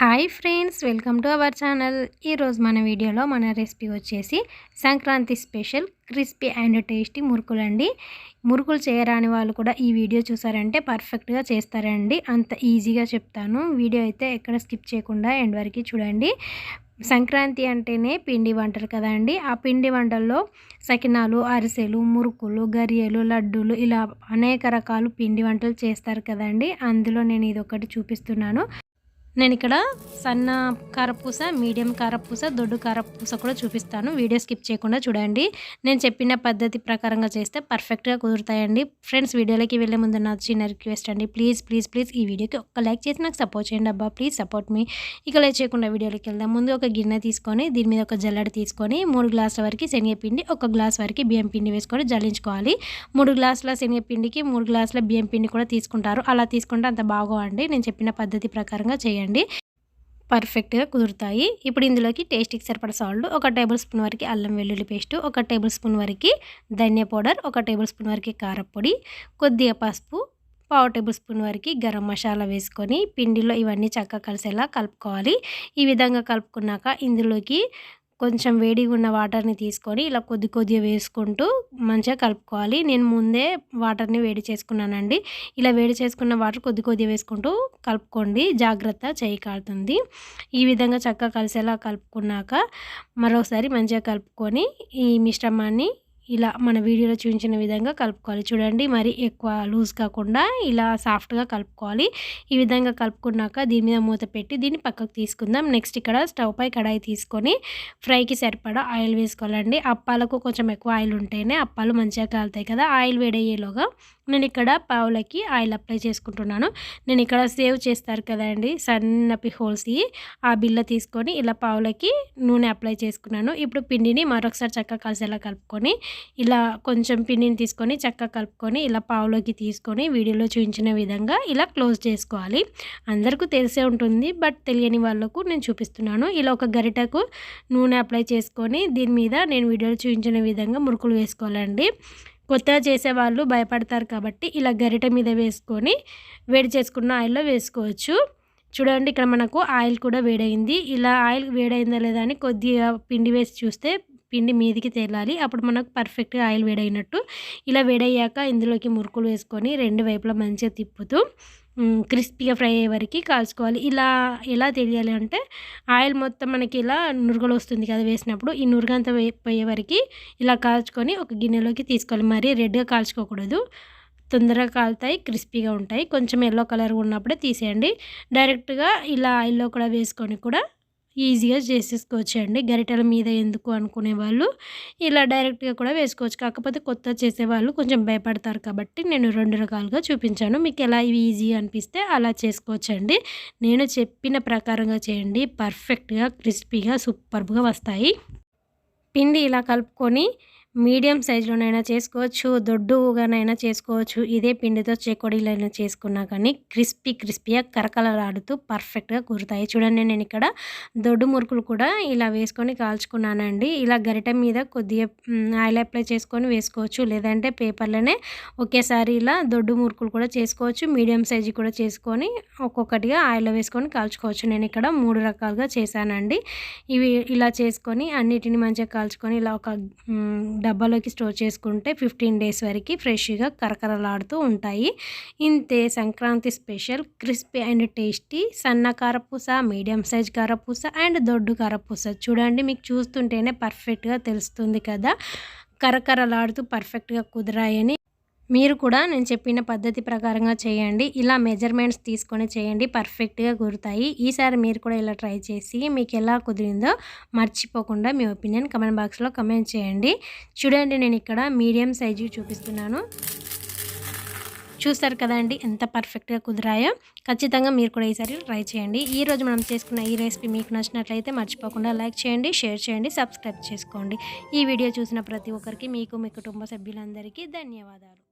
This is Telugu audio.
Hi friends welcome to our channel. ఈరోజు మన వీడియోలో మన రెసిపీ వచ్చేసి Sankranti special crispy and tasty మురుకులు అండి మురుకులు చేయరాని వాళ్ళు కూడా ఈ వీడియో చూసారంటే పర్ఫెక్ట్గా చేస్తారండి. అంత ఈజీగా చెప్తాను. వీడియో అయితే ఎక్కడ స్కిప్ చేయకుండా ఎండ్ వరకు చూడండి. సంక్రాంతి అంటేనే పిండి వంటలు కదండి. ఆ పిండి వంటల్లో సకినాలు అరిసెలు మురుకులు గరియలు లడ్డూలు ఇలా అనేక రకాలు పిండి వంటలు చేస్తారు కదండి. అందులో నేను ఇది ఒకటి చూపిస్తున్నాను. నేను ఇక్కడ సన్న కారపూస మీడియం కారపూస దొడ్డు కారపూస కూడా చూపిస్తాను. వీడియో స్కిప్ చేయకుండా చూడండి. నేను చెప్పిన పద్ధతి ప్రకారంగా చేస్తే పర్ఫెక్ట్గా కుదురుతాయండి. ఫ్రెండ్స్ వీడియోలోకి వెళ్ళే ముందు నా చిన్న రిక్వెస్ట్ అండి. ప్లీజ్ ప్లీజ్ ప్లీజ్ ఈ వీడియోకి ఒక్క లైక్ చేసి నాకు సపోర్ట్ చేయండి అబ్బా. ప్లీజ్ సపోర్ట్ మీ. ఇక లైక్ చేయకుండా వీడియోలోకి వెళ్దాం. ముందు ఒక గిన్నె తీసుకొని దీని మీద ఒక జల్లడి తీసుకొని మూడు గ్లాసుల వరకు శనగపిండి ఒక గ్లాస్ వరకు బియ్యం పిండి వేసుకొని జల్లించుకోవాలి. మూడు గ్లాసుల శనగపిండికి మూడు గ్లాసుల బియ్యం పిండి కూడా తీసుకుంటారు. అలా తీసుకుంటే అంత బాగోండి నేను చెప్పిన పద్ధతి ప్రకారంగా చేయండి. చేయండి పర్ఫెక్ట్గా కుదురుతాయి. ఇప్పుడు ఇందులోకి టేస్ట్కి సరిపడ సాల్ట్ ఒక టేబుల్ స్పూన్ వరకు అల్లం వెల్లుల్లి పేస్ట్ ఒక టేబుల్ స్పూన్ వరకు ధనియా పౌడర్ ఒక టేబుల్ స్పూన్ వరకు కారపొడి కొద్దిగా పసుపు పావు టేబుల్ స్పూన్ వరకు గరం మసాలా వేసుకొని పిండిలో ఇవన్నీ చక్కగా కలిసేలా కలుపుకోవాలి. ఈ విధంగా కలుపుకున్నాక ఇందులోకి కొంచెం వేడిగా ఉన్న వాటర్ని తీసుకొని ఇలా కొద్ది కొద్దిగా వేసుకుంటూ మంచిగా కలుపుకోవాలి. నేను ముందే వాటర్ని వేడి చేసుకున్నానండి. ఇలా వేడి చేసుకున్న వాటర్ కొద్ది కొద్దిగా వేసుకుంటూ కలుపుకోండి. జాగ్రత్త చేయి కాలుతుంది. ఈ విధంగా చక్కగా కలిసేలా కలుపుకున్నాక మరోసారి మంచిగా కలుపుకొని ఈ మిశ్రమాన్ని ఇలా మన వీడియోలో చూపించిన విధంగా కలుపుకోవాలి. చూడండి మరి ఎక్కువ లూజ్ కాకుండా ఇలా సాఫ్ట్గా కలుపుకోవాలి. ఈ విధంగా కలుపుకున్నాక దీని మీద మూత పెట్టి దీన్ని పక్కకు తీసుకుందాం. నెక్స్ట్ ఇక్కడ స్టవ్ పై కడాయి తీసుకొని ఫ్రైకి సరిపడా ఆయిల్ వేసుకోవాలండి. అప్పాలకు కొంచెం ఎక్కువ ఆయిల్ ఉంటేనే అప్పాలు మంచిగా కాలుతాయి కదా ఆయిల్ వేడయ్యేలోగా నేను ఇక్కడ పావులకి ఆయిల్ అప్లై చేసుకుంటున్నాను. నేను ఇక్కడ సేవ్ చేస్తారు కదండి సన్నపి హోల్స్ ఆ బిల్ల తీసుకొని ఇలా పావులకి నూనె అప్లై చేసుకున్నాను. ఇప్పుడు పిండిని మరొకసారి చక్కగా కలిసేలా కలుపుకొని ఇలా కొంచెం పిండిని తీసుకొని చక్కగా కలుపుకొని ఇలా పావులోకి తీసుకొని వీడియోలో చూపించిన విధంగా ఇలా క్లోజ్ చేసుకోవాలి. అందరికీ తెలిసే ఉంటుంది బట్ తెలియని వాళ్ళకు నేను చూపిస్తున్నాను. ఇలా ఒక గరిటకు నూనె అప్లై చేసుకొని దీని మీద నేను వీడియోలో చూపించిన విధంగా మురుకులు వేసుకోవాలండి. కొత్తగా చేసేవాళ్ళు భయపడతారు కాబట్టి ఇలా గరిట మీద వేసుకొని వేడి చేసుకున్న ఆయిల్లో వేసుకోవచ్చు. చూడండి ఇక్కడ మనకు ఆయిల్ కూడా వేడైంది ఇలా ఆయిల్ వేడైందా లేదా అని కొద్దిగా పిండి వేసి చూస్తే పిండి మీదికి తేలాలి. అప్పుడు మనకు పర్ఫెక్ట్గా ఆయిల్ వేడైనట్టు ఇలా వేడయ్యాక ఇందులోకి మురుకులు వేసుకొని రెండు వైపులా మంచిగా తిప్పుతూ క్రిస్పీగా ఫ్రై అయ్యే వరకు కాల్చుకోవాలి. ఇలా ఎలా తెలియాలి అంటే ఆయిల్ మొత్తం మనకి ఇలా నురగలు వస్తుంది కదా వేసినప్పుడు ఈ నురగంతా పోయే వరకు ఇలా కాల్చుకొని ఒక గిన్నెలోకి తీసుకోవాలి. మరీ రెడ్గా కాల్చుకోకూడదు. తొందరగా కాలుతాయి క్రిస్పీగా ఉంటాయి. కొంచెం ఎల్లో కలర్ ఉన్నప్పుడే తీసేయండి. డైరెక్ట్గా ఇలా ఆయిల్లో కూడా వేసుకొని కూడా ఈజీగా చేసేసుకోవచ్చు అండి గరిటెల మీద ఎందుకు అనుకునే వాళ్ళు ఇలా డైరెక్ట్గా కూడా వేసుకోవచ్చు. కాకపోతే కొత్త చేసేవాళ్ళు కొంచెం భయపడతారు కాబట్టి నేను రెండు రకాలుగా చూపించాను. మీకు ఎలా ఈజీ అనిపిస్తే అలా చేసుకోవచ్చండి. నేను చెప్పిన ప్రకారంగా చేయండి. పర్ఫెక్ట్గా క్రిస్పీగా సూపర్గా వస్తాయి. పిండి ఇలా కలుపుకొని మీడియం సైజులోనైనా చేసుకోవచ్చు దొడ్డుగానైనా చేసుకోవచ్చు. ఇదే పిండితో చేకొడీలైనా చేసుకున్నా కానీ క్రిస్పీ క్రిస్పీగా కరకలలాడుతూ పర్ఫెక్ట్గా కురుతాయి. చూడండి నేను ఇక్కడ దొడ్డు మురుకులు కూడా ఇలా వేసుకొని కాల్చుకున్నానండి. ఇలా గరిట మీద కొద్దిగా ఆయిల్ అప్లై చేసుకొని వేసుకోవచ్చు. లేదంటే పేపర్లోనే ఒకేసారి ఇలా దొడ్డు మురుకులు కూడా చేసుకోవచ్చు. మీడియం సైజు కూడా చేసుకొని ఒక్కొక్కటిగా ఆయిల్లో వేసుకొని కాల్చుకోవచ్చు. నేను ఇక్కడ మూడు రకాలుగా చేశానండి. ఇవి ఇలా చేసుకొని అన్నిటిని మంచిగా కాల్చుకొని ఇలా ఒక డబ్బాలోకి స్టోర్ చేసుకుంటే ఫిఫ్టీన్ డేస్ వరకు ఫ్రెష్గా కరకరలాడుతూ ఉంటాయి. ఇంతే Sankranti special crispy and tasty సన్న కారపూస మీడియం సైజ్ కారపూస అండ్ దొడ్డు కారపూస. చూడండి మీకు చూస్తుంటేనే పర్ఫెక్ట్గా తెలుస్తుంది కదా. కరకరలాడుతూ పర్ఫెక్ట్గా కుదిరాయని మీరు కూడా నేను చెప్పిన పద్ధతి ప్రకారంగా చేయండి. ఇలా మెజర్మెంట్స్ తీసుకొని చేయండి. పర్ఫెక్ట్గా కుదురుతాయి. ఈసారి మీరు కూడా ఇలా ట్రై చేసి మీకు ఎలా కుదిరిందో మర్చిపోకుండా మీ ఒపీనియన్ కమెంట్ బాక్స్లో కమెంట్ చేయండి. చూడండి నేను ఇక్కడ మీడియం సైజు చూపిస్తున్నాను. చూస్తారు కదండి ఎంత పర్ఫెక్ట్గా కుదిరాయో. ఖచ్చితంగా మీరు కూడా ఈసారి ట్రై చేయండి. ఈ రోజు మనం చేసుకున్న ఈ రెసిపీ మీకు నచ్చినట్లయితే మర్చిపోకుండా లైక్ చేయండి షేర్ చేయండి సబ్స్క్రైబ్ చేసుకోండి. ఈ వీడియో చూసిన ప్రతి ఒక్కరికి మీకు మీ కుటుంబ సభ్యులందరికీ ధన్యవాదాలు.